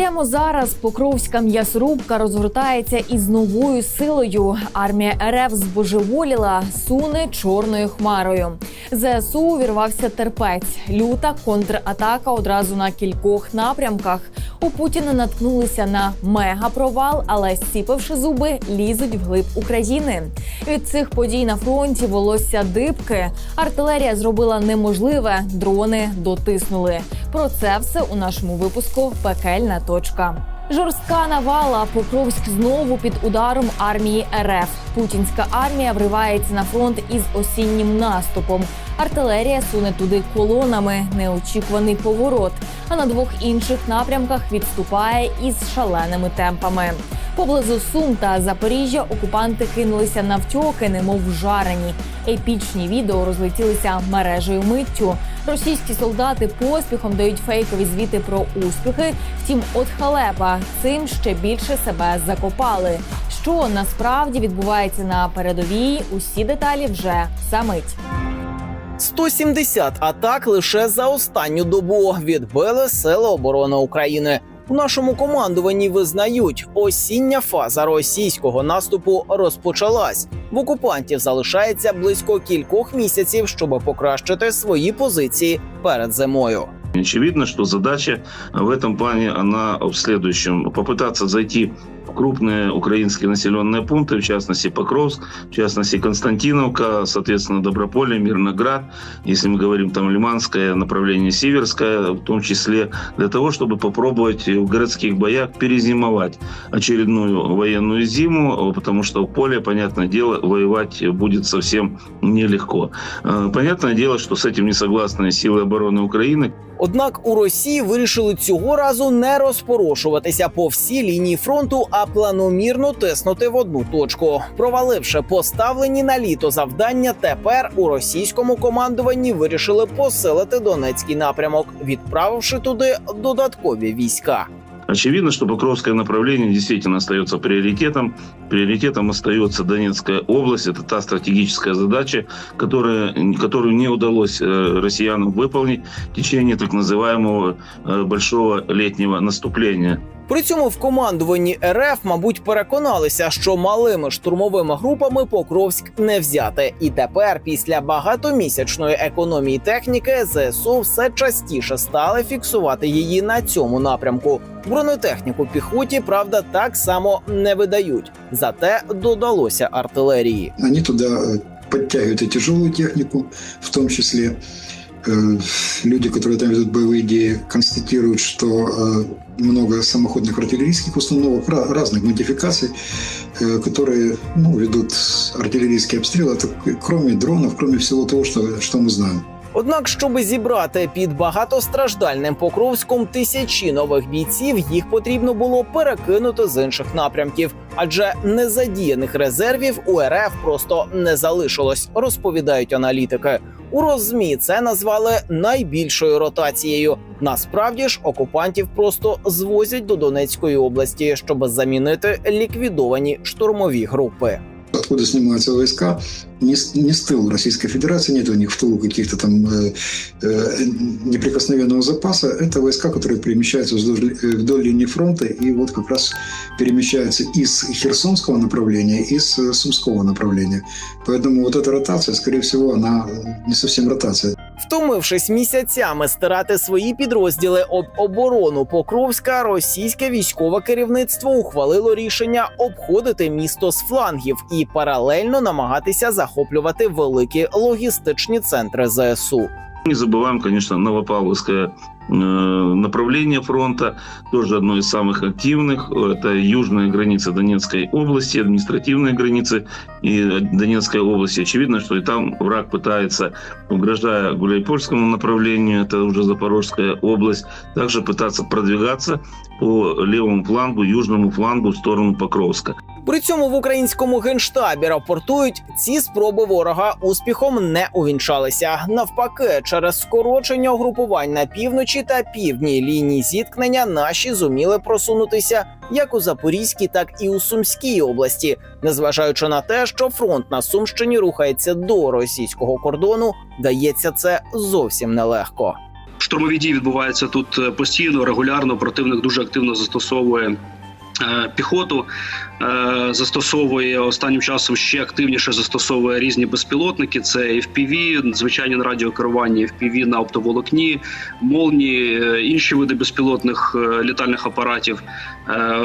Прямо зараз Покровська м'ясорубка розгортається із новою силою. Армія РФ збожеволіла, суне чорною хмарою. ЗСУ увірвався терпець. Люта контратака одразу на кількох напрямках. У Путіна наткнулися на мегапровал, але сціпивши зуби, лізуть вглиб України. Від цих подій на фронті волосся дибки. Артилерія зробила неможливе, дрони дотиснули. Про це все у нашому випуску Пекельна точка. Жорстка навала Покровськ знову під ударом армії РФ. Путінська армія вривається на фронт із осіннім наступом. Артилерія суне туди колонами. Неочікуваний поворот. А на двох інших напрямках відступає із шаленими темпами. Поблизу Сум та Запоріжжя окупанти кинулися навтьоки, немов вжарені. Епічні відео розлетілися мережею миттю. Російські солдати поспіхом дають фейкові звіти про успіхи. Втім, от халепа цим ще більше себе закопали. Що насправді відбувається на передовій? Усі деталі вже за мить. 170 атак лише за останню добу відбили Сили оборони України. У нашому командуванні визнають, осіння фаза російського наступу розпочалась. В окупантів залишається близько кількох місяців, щоб покращити свої позиції перед зимою. Очевидно, що задача в этом плані вона в следующем. Попытаться зайти крупные украинские населенные пункты, в частности Покровск, в частности Константиновка, соответственно Доброполье, Мирноград, если мы говорим там Лиманское направление, Северское, в том числе для того, чтобы попробовать в городских боях перезимовать очередную военную зиму, потому что в поле, понятное дело, воевать будет совсем нелегко. Э, Понятное дело, что с этим не согласны силы обороны Украины, Однак у Росії вирішили цього разу не розпорошуватися по всій лінії фронту, а планомірно тиснути в одну точку. Проваливши поставлені на літо завдання, тепер у російському командуванні вирішили посилити Донецький напрямок, відправивши туди додаткові війська. Очевидно, что Покровское направление действительно остается приоритетом. Приоритетом остается Донецкая область. Это та стратегическая задача, которая, которую не удалось э, россиянам выполнить в течение так называемого э, большого летнего наступления. При цьому в командуванні РФ, мабуть, переконалися, що малими штурмовими групами Покровськ не взяти. І тепер, після багатомісячної економії техніки, ЗСУ все частіше стали фіксувати її на цьому напрямку. Бронетехніку піхоті, правда, так само не видають. Зате додалося артилерії. Они туда э, подтягивают и тяжелую в том числе. Э, Люди, которые там ведут боевые идеи, констатируют, что э, много самоходных артиллерийских установок, ра- разных модификаций, э, которые ну, ведут артиллерийские обстрелы, это кроме дронов, кроме всего того, что, что мы знаем. Однак, щоб зібрати під багатостраждальним Покровськом тисячі нових бійців, їх потрібно було перекинути з інших напрямків, адже незадіяних резервів у РФ просто не залишилось, розповідають аналітики. У розмі це назвали найбільшою ротацією. Насправді ж окупантів просто звозять до Донецької області, щоб замінити ліквідовані штурмові групи. Откуда снимаются войска? Не не с тыла Российской Федерации, нет у них в тылу каких-то там э, э, неприкосновенного запаса. Это войска, которые перемещаются вдоль, э, вдоль линии фронта и вот как раз перемещаются из Херсонского направления, из э, Сумского направления. Поэтому вот эта ротация, скорее всего, она э, не совсем ротация. Втомившись місяцями стирати свої підрозділи об оборону Покровська, російське військове керівництво ухвалило рішення обходити місто з флангів і паралельно намагатися захоплювати великі логістичні центри ЗСУ. Не забуваємо, звісно, Новопавловское э, направление фронта, тоже одно из самых активных. Это южная граница Донецкой области, административные границы и Донецкой области. Очевидно, что и там враг пытается, угрожая Гуляйпольскому направлению, это уже Запорожская область, также пытаться продвигаться по левому флангу, южному флангу в сторону Покровска. При цьому в українському генштабі рапортують, ці спроби ворога успіхом не увінчалися. Навпаки, через скорочення угрупувань на півночі та півдній лінії зіткнення наші зуміли просунутися як у Запорізькій, так і у Сумській області, незважаючи на те, що фронт на Сумщині рухається до російського кордону, дається це зовсім нелегко. Штурмові дії відбуваються тут е, постійно, регулярно. Противник дуже активно застосовує піхоту, е, застосовує останнім часом ще активніше застосовує різні безпілотники. Це FPV, звичайні на радіокерування, FPV на оптоволокні, молні, е, інші види безпілотних е, літальних апаратів. Е,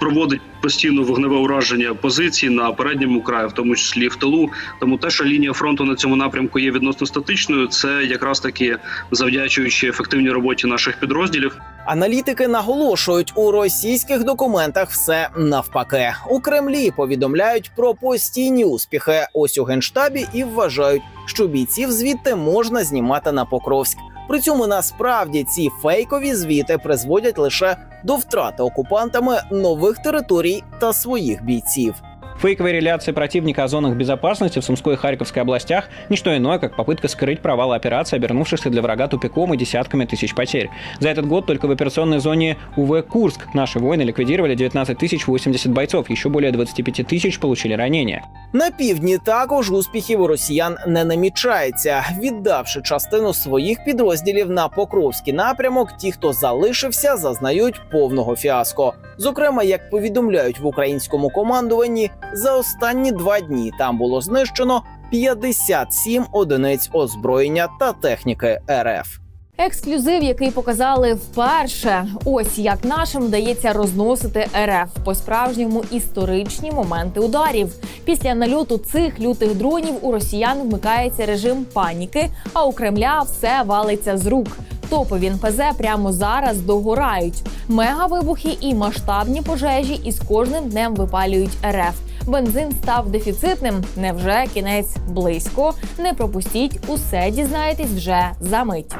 Проводить постійно вогневе ураження позицій на передньому краї, в тому числі в тилу. Тому те, що лінія фронту на цьому напрямку є відносно статичною, це якраз таки завдячуючи ефективній роботі наших підрозділів. Аналітики наголошують, у російських документах все навпаки. У Кремлі повідомляють про постійні успіхи. Ось у генштабі і вважають, що бійців звідти можна знімати на Покровськ. При цьому насправді ці фейкові звіти призводять лише до втрати окупантами нових територій та своїх бійців. Фейковые реляции противника о зонах безопасности в Сумской и Харьковской областях – ничто иное, как попытка скрыть провалы операции, обернувшихся для врага тупиком и десятками тысяч потерь. За этот год только в операционной зоне УВ «Курск» наши воины ликвидировали 19 тысяч 80 бойцов, еще более 25 тысяч получили ранения. На півдні також успіхів у росіян не намічається. Віддавши частину своїх підрозділів на Покровський напрямок, ті, хто залишився, зазнають повного фіаско. Зокрема, як повідомляють в українському командуванні, за останні два дні там було знищено 57 одиниць озброєння та техніки РФ. Ексклюзив, який показали вперше. Ось як нашим вдається розносити РФ по справжньому історичні моменти ударів. Після нальоту цих лютих дронів у росіян вмикається режим паніки, а у Кремля все валиться з рук. Топові НПЗ прямо зараз догорають. Мегавибухи і масштабні пожежі із кожним днем випалюють РФ. Бензин став дефіцитним. Невже кінець близько? Не пропустіть, усе дізнаєтесь вже за мить.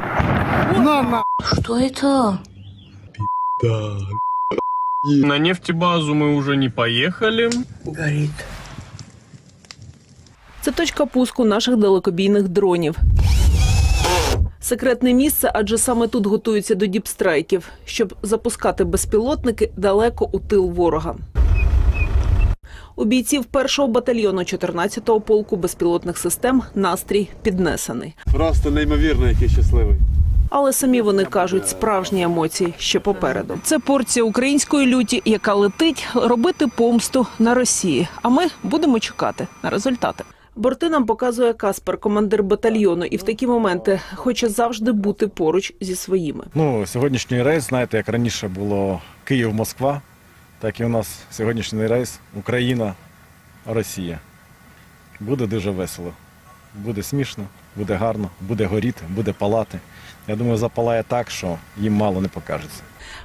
Что это? На нефтебазу мы уже не поехали. Горит. Це точка пуску наших далекобійних дронів. Секретне місце, адже саме тут готуються до діпстрайків, щоб запускати безпілотники далеко у тил ворога. У бійців першого батальйону 14-го полку безпілотних систем настрій піднесений. Просто неймовірно, який щасливий. Але самі вони кажуть, справжні емоції ще попереду. Це порція української люті, яка летить робити помсту на Росії. А ми будемо чекати на результати. Борти нам показує Каспер, командир батальйону, і в такі моменти хоче завжди бути поруч зі своїми. Ну, сьогоднішній рейс, знаєте, як раніше було Київ-Москва, так і у нас сьогоднішній рейс Україна, Росія. Буде дуже весело. Буде смішно, буде гарно, буде горіти, буде палати. Я думаю, запалає так, що їм мало не покажеться.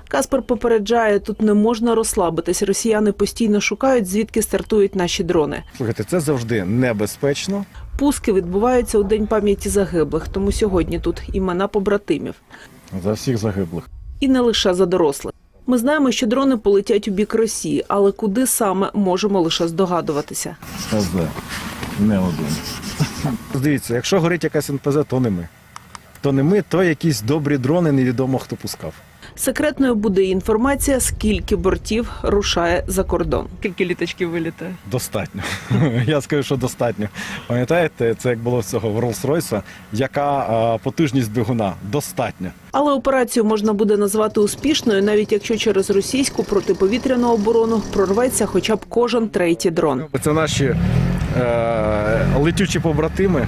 Каспер попереджає, тут не можна розслабитись. Росіяни постійно шукають, звідки стартують наші дрони. Слухайте, це завжди небезпечно. Пуски відбуваються у день пам'яті загиблих, тому сьогодні тут імена побратимів. За всіх загиблих. І не лише за дорослих. Ми знаємо, що дрони полетять у бік Росії, але куди саме можемо лише здогадуватися. СЗ. Не один. Дивіться, якщо горить якась НПЗ, то не ми. То не ми, то якісь добрі дрони, невідомо хто пускав. Секретною буде інформація, скільки бортів рушає за кордон. Скільки літачків вилітає? Достатньо. Я скажу, що достатньо. Пам'ятаєте, це як було в цього в Rolls-Royce, яка а, потужність двигуна? Достатньо. Але операцію можна буде назвати успішною, навіть якщо через російську протиповітряну оборону прорветься хоча б кожен третій дрон. Це наші е, летючі побратими.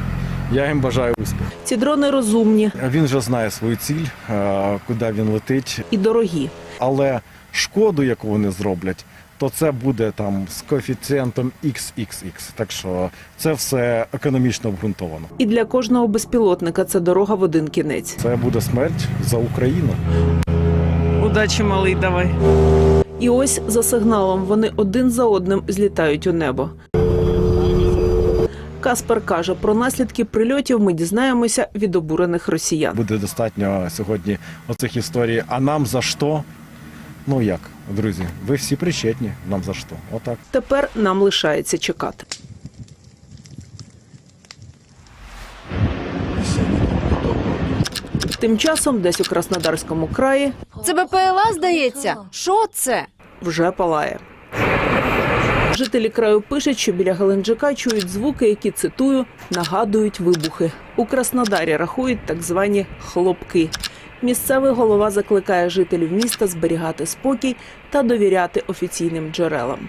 Я їм бажаю успіху. Ці дрони розумні Він вже знає свою ціль, е, куди він летить, і дорогі. але шкоду, яку вони зроблять, то це буде там з коефіцієнтом XXX. Так що це все економічно обґрунтовано. І для кожного безпілотника це дорога в один кінець. Це буде смерть за Україну. Удачі, малий, давай. І ось за сигналом вони один за одним злітають у небо. Каспер каже, про наслідки прильотів ми дізнаємося від обурених росіян. Буде достатньо сьогодні оцих історій. А нам за що? Ну як, друзі, ви всі причетні. Нам за що? Отак. Тепер нам лишається чекати. Тим часом, десь у Краснодарському краї Це БПЛА, здається. Що це? вже палає. Жителі краю пишуть, що біля Геленджика чують звуки, які цитую нагадують вибухи. У Краснодарі рахують так звані хлопки. Місцевий голова закликає жителів міста зберігати спокій та довіряти офіційним джерелам.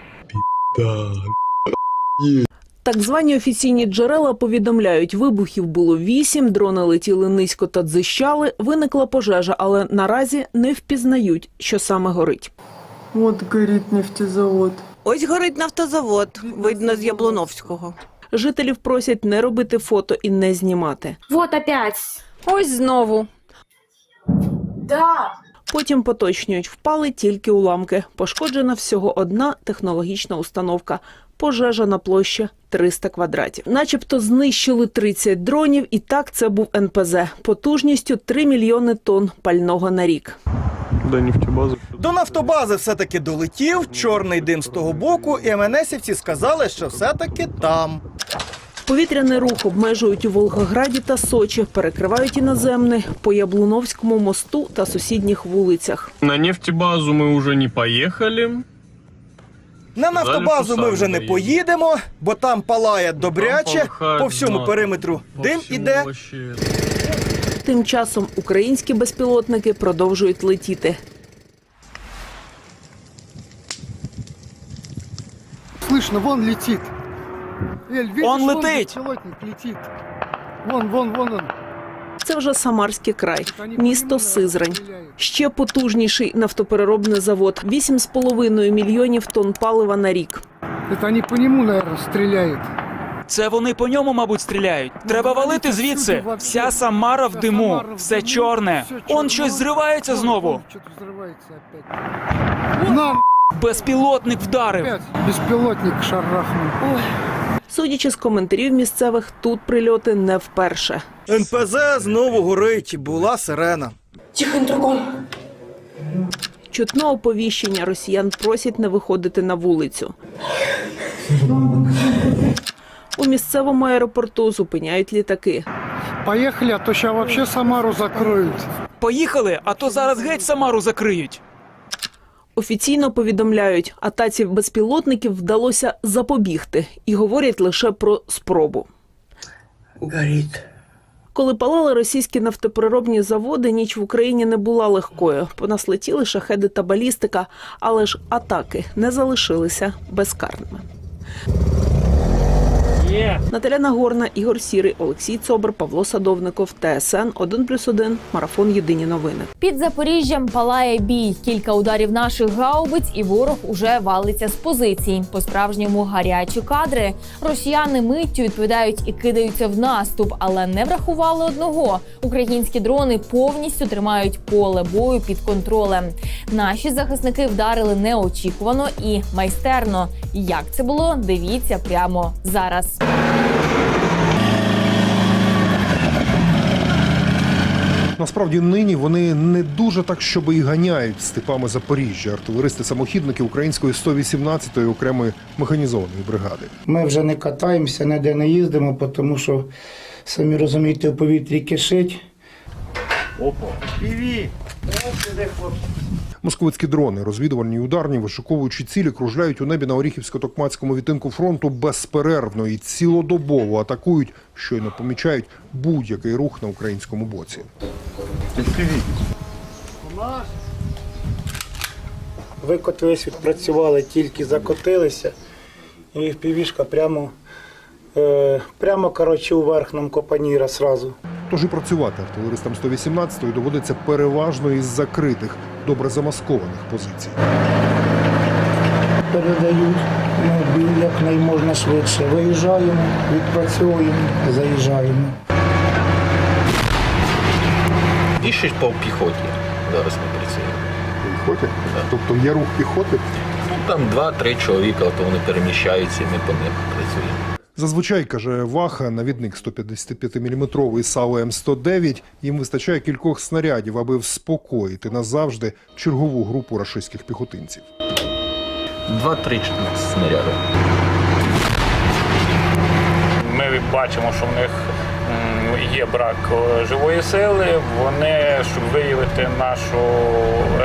Так звані офіційні джерела повідомляють, вибухів було вісім, дрони летіли низько та дзищали. Виникла пожежа, але наразі не впізнають, що саме горить. Вот горит нефтезавод. Ось горить нафтозавод, видно з Яблуновського. Жителів просять не робити фото і не знімати. Вот опять. Ось знову. Да. Потім поточнюють, впали тільки уламки. Пошкоджена всього одна технологічна установка. Пожежа на площі 300 квадратів. Начебто знищили 30 дронів, і так це був НПЗ потужністю 3 мільйони тонн пального на рік До нефтебазы. До нафтобази все-таки долетів, чорний дим з того боку, і МНСівці сказали, що все-таки там. Повітряний рух обмежують у Волгограді та Сочі, перекривають і наземний по Яблуновському мосту та сусідніх вулицях. На нефтебазу мы уже не поехали. На нафтобазу ми вже не Далі поїдемо, бо там палає добряче, полыхает по всьому знатно. периметру По дим всему іде. вообще. Тим часом українські безпілотники продовжують летіти. Слышно, вон летит. Эль, видишь, Он вон летит. беспилотник летит. Вон, вон, вон он. Це вже Самарський край, Это они по місто нему, Сизрань. наверное, стреляют. Ще потужніший нафтопереробний завод 8,5 мільйонів тонн палива на рік. Это они по нему, наверное, стреляют. Це вони по ньому, мабуть, стріляють. Треба валити звідси. Вся Самара в диму, все чорне. Он щось зривається знову. На, Безпілотник вдарив. опять беспилотник шарахнул. Судячи з коментарів місцевих, тут прильоти не вперше. НПЗ знову горить, була сирена. Чутно оповіщення росіян просять не виходити на вулицю. У місцевому аеропорту зупиняють літаки. Поехали, а то сейчас вообще Самару закроют. Поїхали, а то зараз геть Самару закриють. Офіційно повідомляють, атаці безпілотників вдалося запобігти і говорять лише про спробу. Горит. Коли палали російські нафтопереробні заводи, ніч в Україні не була легкою. По нас летіли шахеди та балістика, але ж атаки не залишилися безкарними. Наталя Нагорна, Ігор Сірий, Олексій Цобр, Павло Садовников, ТСН 1+,1, Марафон Єдині новини. Під Запоріжжям палає бій. Кілька ударів наших гаубиць, і ворог уже валиться з позицій. По справжньому гарячі кадри. Росіяни миттю відповідають і кидаються в наступ, але не врахували одного. Українські дрони повністю тримають поле бою під контролем. Наші захисники вдарили неочікувано і майстерно. Як це було? Дивіться прямо зараз. Насправді нині вони не дуже так, щоб і ганяють степами Запоріжжя. Артилеристи-самохідники української 118-ї окремої механізованої бригади. Ми вже не катаємося, ніде не їздимо, тому що, самі розумієте, у повітрі кишить. Московицькі дрони, розвідувальні і ударні, вишуковуючи цілі, кружляють у небі на Оріхівсько-Токмацькому відтинку фронту безперервно і цілодобово атакують, щойно помічають будь-який рух на українському боці. Викотились, відпрацювали, тільки закотилися, і півішка прямо, прямо коротше, у верхному копаніра сразу. Тож і працювати артилеристам 118-ї доводиться переважно із закритих, добре замаскованих позицій. Передають ну, бій якнайможна швидше. Виїжджаємо, відпрацьовуємо, заїжджаємо. Більше по піхоті зараз ми працюємо. Піхоті? Тобто є рух піхоти. Ну там два-три чоловіка, то вони переміщаються, і ми по них працюємо. Зазвичай, каже Ваха, навідник 155-мм САУ М109, їм вистачає кількох снарядів, аби вспокоїти назавжди чергову групу рашистських піхотинців. Два-три снаряди. Ми бачимо, що в них є брак е, живої сили. Вони, щоб виявити нашу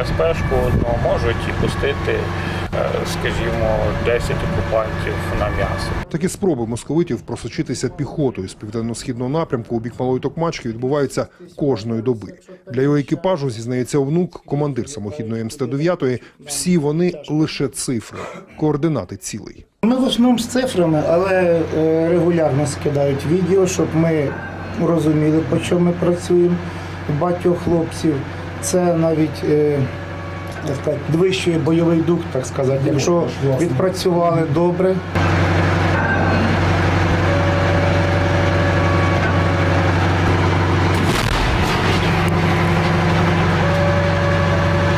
СПшку, ну, можуть і пустити, скажімо, 10 окупантів на м'ясо. Такі спроби московитів просочитися піхотою з південно-східного напрямку у бік Малої Токмачки відбуваються кожної доби. Для його екіпажу зізнається внук, командир самохідної МСТ-9, всі вони лише цифри, координати цілей. Ми в основному з цифрами, але е, регулярно скидають відео, щоб ми розуміли, по чому ми працюємо. У Багатьох хлопців це навіть сказати, підвищує бойовий дух, так сказати. Якщо відпрацювали добре,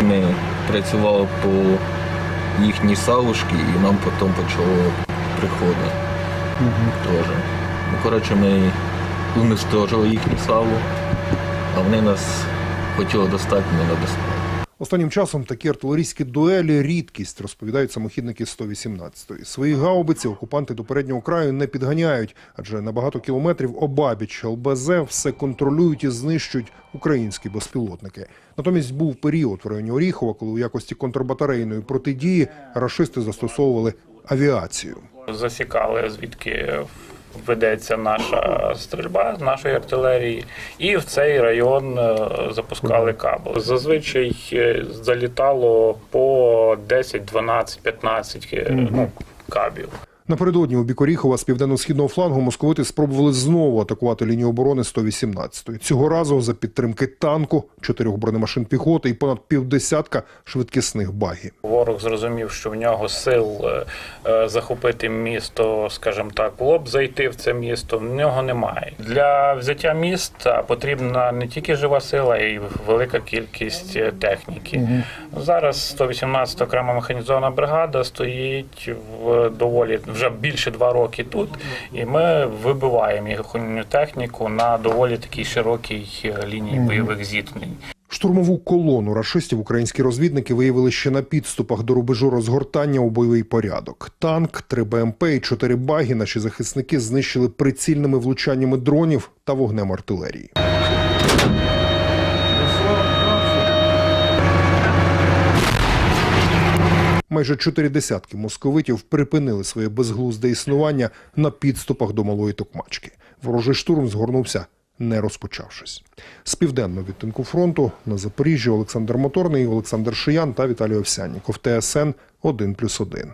Ми працювали по їхній савушки і нам потім почало приходити. Теж. Ну, коротше, ми уничтожили їхню саву, а вони нас хотіли достати, ми не достали. Останнім часом такі артилерійські дуелі рідкість, розповідають самохідники 118-ї. Свої гаубиці окупанти до переднього краю не підганяють, адже на багато кілометрів обабіч ЛБЗ все контролюють і знищують українські безпілотники. Натомість був період в районі Оріхова, коли у якості контрбатарейної протидії рашисти застосовували авіацію. Засікали, звідки ведеться наша стрільба з нашої артилерії, і в цей район е, запускали кабел. Зазвичай е, залітало по 10, 12, 15 е, ну, кабів. Напередодні у бік Оріхова з південно-східного флангу московити спробували знову атакувати лінію оборони 118-ї. Цього разу за підтримки танку, чотирьох бронемашин піхоти і понад півдесятка швидкісних багів. Ворог зрозумів, що в нього сил е, е, захопити місто, скажімо так, лоб зайти в це місто. В нього немає. Для взяття міста потрібна не тільки жива сила, а й велика кількість е, техніки. Зараз 118 окрема механізована бригада стоїть в доволі вже більше два роки тут, і ми вибиваємо їхню техніку на доволі такій широкій е, лінії бойових зіткнень. Штурмову колону рашистів українські розвідники виявили ще на підступах до рубежу розгортання у бойовий порядок. Танк, три БМП і чотири баги наші захисники знищили прицільними влучаннями дронів та вогнем артилерії. Майже чотири десятки московитів припинили своє безглузде існування на підступах до малої токмачки. Ворожий штурм згорнувся, не розпочавшись. З південного відтинку фронту на Запоріжжі Олександр Моторний, Олександр Шиян та Віталій Овсянніков. ТСН 1+,1.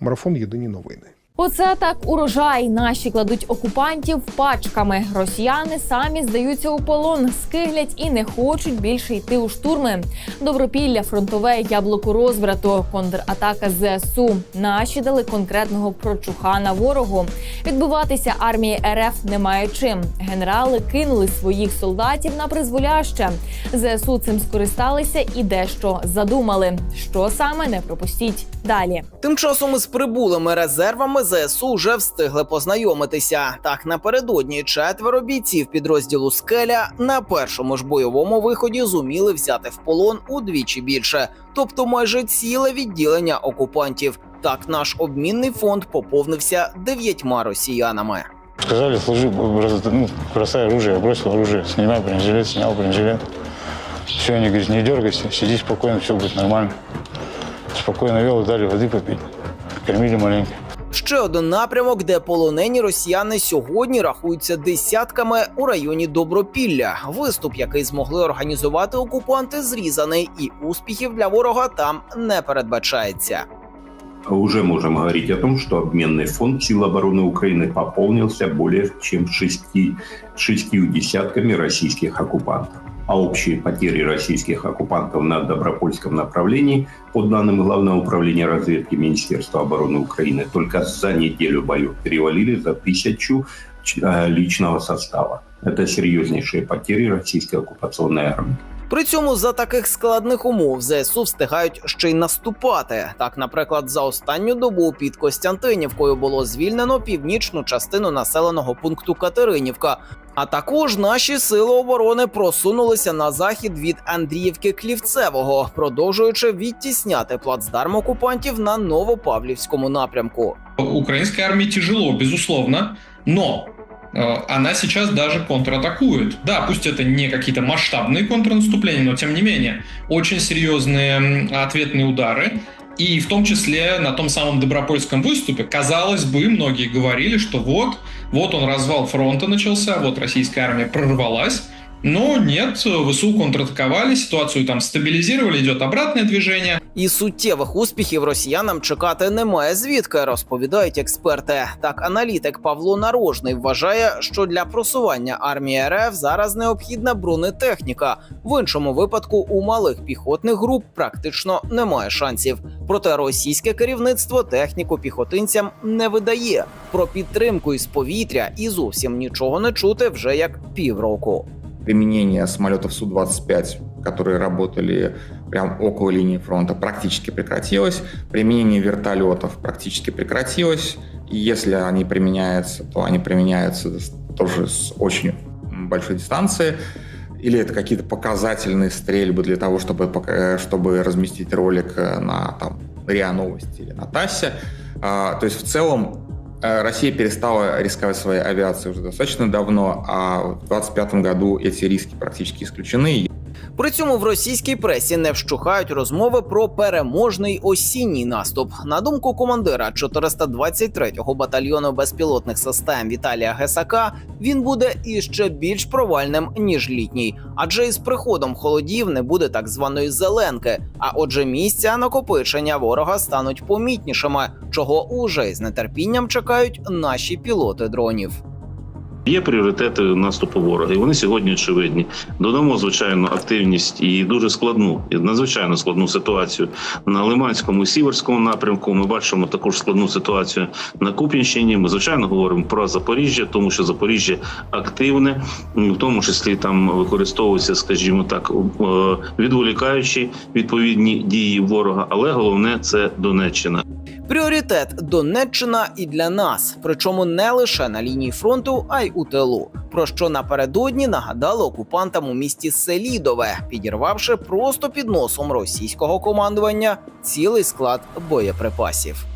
Марафон Єдині новини. Оце так урожай. Наші кладуть окупантів пачками. Росіяни самі здаються у полон, скиглять і не хочуть більше йти у штурми. Добропілля, фронтове яблуко розбрату, контратака ЗСУ. Наші дали конкретного прочухана ворогу. Відбуватися армії РФ немає чим. Генерали кинули своїх солдатів на призволяще. ЗСУ цим скористалися і дещо задумали. Що саме не пропустіть далі. Тим часом із прибулими резервами ЗСУ вже встигли познайомитися. Так напередодні четверо бійців підрозділу Скеля на першому ж бойовому виході зуміли взяти в полон удвічі більше, тобто майже ціле відділення окупантів. Так наш обмінний фонд поповнився дев'ятьма росіянами. Сказали, служи, ну, бросай оружие, я бросил оружие, снимай бронежилет, снял бронежилет. Все, они говорят, не дергайся, сиди спокойно, все будет нормально. Спокойно вел, дали воды попить, кормили маленько. Ще один напрямок, де полонені росіяни сьогодні рахуються десятками у районі Добропілля. Виступ, який змогли організувати окупанти, зрізаний, і успіхів для ворога там не передбачається. Уже можем говорить о том, что обменный фонд сил обороны Украины пополнился более чем шести, шестью десятками российских оккупантов. А общие потери российских оккупантов на Добропольском направлении, по данным Главного управления разведки Министерства обороны Украины, только за неделю боев перевалили за тысячу э, личного состава. Это серьезнейшие потери российской оккупационной армии. При цьому за таких складних умов ЗСУ встигають ще й наступати. Так, наприклад, за останню добу під Костянтинівкою було звільнено північну частину населеного пункту Катеринівка. А також наші сили оборони просунулися на захід від Андріївки Клівцевого, продовжуючи відтісняти плацдарм окупантів на Новопавлівському напрямку. Украинской армии тяжело, безусловно, но она сейчас даже контратакует. Да, пусть это не какие-то масштабные контрнаступления, но тем не менее очень серьезные ответные удары. И в том числе на том самом Добропольском выступе, казалось бы, многие говорили, что вот, вот он развал фронта начался, вот российская армия прорвалась. Но нет, ВСУ контратаковали, ситуацию там стабилизировали, идет обратное движение. І суттєвих успіхів росіянам чекати немає звідки, розповідають експерти. Так, аналітик Павло Нарожний вважає, що для просування армії РФ зараз необхідна бронетехніка. В іншому випадку у малих піхотних груп практично немає шансів. Проте російське керівництво техніку піхотинцям не видає. Про підтримку із повітря і зовсім нічого не чути вже як півроку. Применение самолетов Су-25, которые работали прямо около линии фронта, практически прекратилось. Применение вертолетов практически прекратилось. И если они применяются, то они применяются тоже с очень большой дистанции. Или это какие-то показательные стрельбы для того, чтобы, чтобы разместить ролик э, на там, РИА Новости или на ТАССе. А, То есть в целом Россия перестала рисковать своей авиацией уже достаточно давно, а в 2025 году эти риски практически исключены. При цьому в російській пресі не вщухають розмови про переможний осінній наступ. На думку командира 423-го батальйону безпілотних систем Віталія Гесака, він буде іще більш провальним ніж літній, адже із приходом холодів не буде так званої зеленки. А отже, місця накопичення ворога стануть помітнішими, чого уже із нетерпінням чекають наші пілоти дронів. Є пріоритети наступу ворога, і вони сьогодні очевидні. Додамо звичайно активність і дуже складну, і надзвичайно складну ситуацію на Лиманському і Сіверському напрямку. Ми бачимо також складну ситуацію на Куп'янщині. Ми звичайно говоримо про Запоріжжя, тому що Запоріжжя активне, в тому числі там використовуються, скажімо так, е, відволікаючі відповідні дії ворога. Але головне це Донеччина. Пріоритет Донеччина і для нас, причому не лише на лінії фронту, а й у тилу. Про що напередодні нагадали окупантам у місті Селідове, підірвавши просто під носом російського командування цілий склад боєприпасів.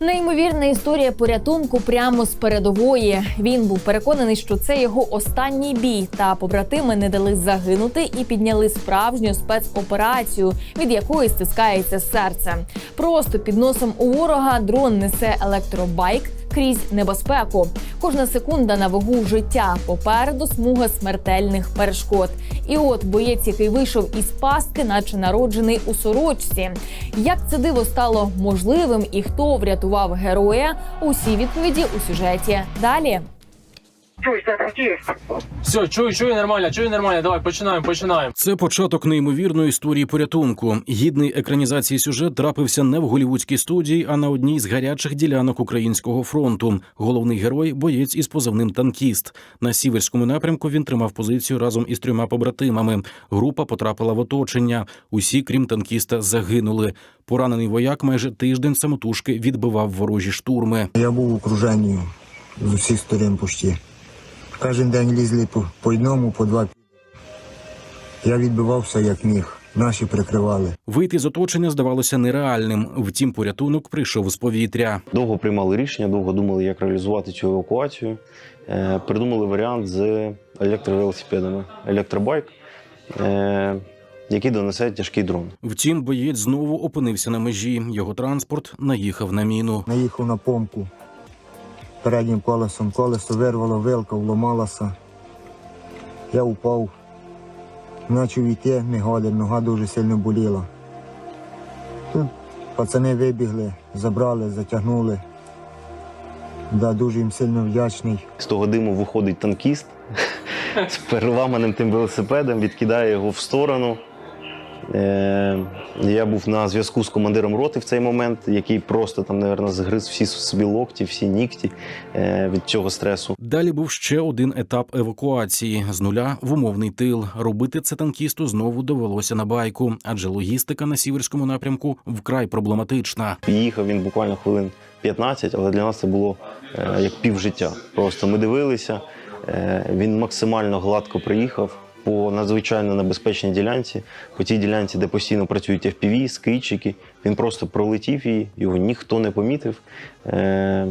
Неймовірна історія порятунку прямо з передової. Він був переконаний, що це його останній бій, та побратими не дали загинути і підняли справжню спецоперацію, від якої стискається серце. Просто під носом у ворога дрон несе електробайк крізь небезпеку. Кожна секунда на вагу життя. Попереду смуга смертельних перешкод. І от боєць, який вийшов із пастки, наче народжений у сорочці. Як це диво стало можливим і хто врятував героя? Усі відповіді у сюжеті. Далі. Все, чую, чую нормально, чую нормально. Давай починаємо, починаємо. Це початок неймовірної історії порятунку. Гідний екранізації сюжет трапився не в голівудській студії, а на одній з гарячих ділянок українського фронту. Головний герой боєць із позивним танкіст. На сіверському напрямку він тримав позицію разом із трьома побратимами. Група потрапила в оточення. Усі, крім танкіста, загинули. Поранений вояк майже тиждень самотужки відбивав ворожі штурми. Я був в окруженні з усіх сторон почти. Кожен день лізли по, по одному, по два. Я відбивався як міг. Наші прикривали. Вийти з оточення здавалося нереальним. Втім, порятунок прийшов з повітря. Довго приймали рішення, довго думали, як реалізувати цю евакуацію. Е, Придумали варіант з електровелосипедами. Електробайк, е, який донесе тяжкий дрон. Втім, боєць знову опинився на межі. Його транспорт наїхав на міну. Наїхав на помку. Переднім колесом колесо вирвало, вилка вломалася. Я упав. Почав йти, не годен, нога дуже сильно боліла. Тут пацани вибігли, забрали, затягнули. Да, дуже їм сильно вдячний. З того диму виходить танкіст з переламаним тим велосипедом, відкидає його в сторону. Е, Я був на зв'язку з командиром роти в цей момент, який просто там, напевно, згриз всі собі локті, всі нігті е, від цього стресу. Далі був ще один етап евакуації з нуля в умовний тил. Робити це танкісту знову довелося на байку, адже логістика на сіверському напрямку вкрай проблематична. Їхав він буквально хвилин 15, але для нас це було е, як півжиття. Просто ми дивилися, він максимально гладко приїхав по надзвичайно небезпечній ділянці, по тій ділянці, де постійно працюють FPV, скидчики. Він просто пролетів її, його ніхто не помітив. Е,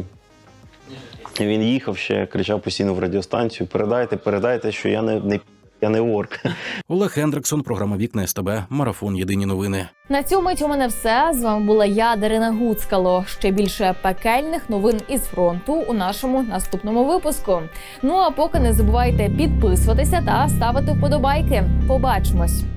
Він їхав ще, кричав постійно в радіостанцію: передайте, передайте, що я не, не, я не орк. Олег Хендриксон, програма Вікна СТБ, марафон Єдині новини. На цьому мить у мене все. З вами була я, Дарина Гуцкало. Ще більше пекельних новин із фронту у нашому наступному випуску. Ну а поки не забувайте підписуватися та ставити вподобайки. Побачимось.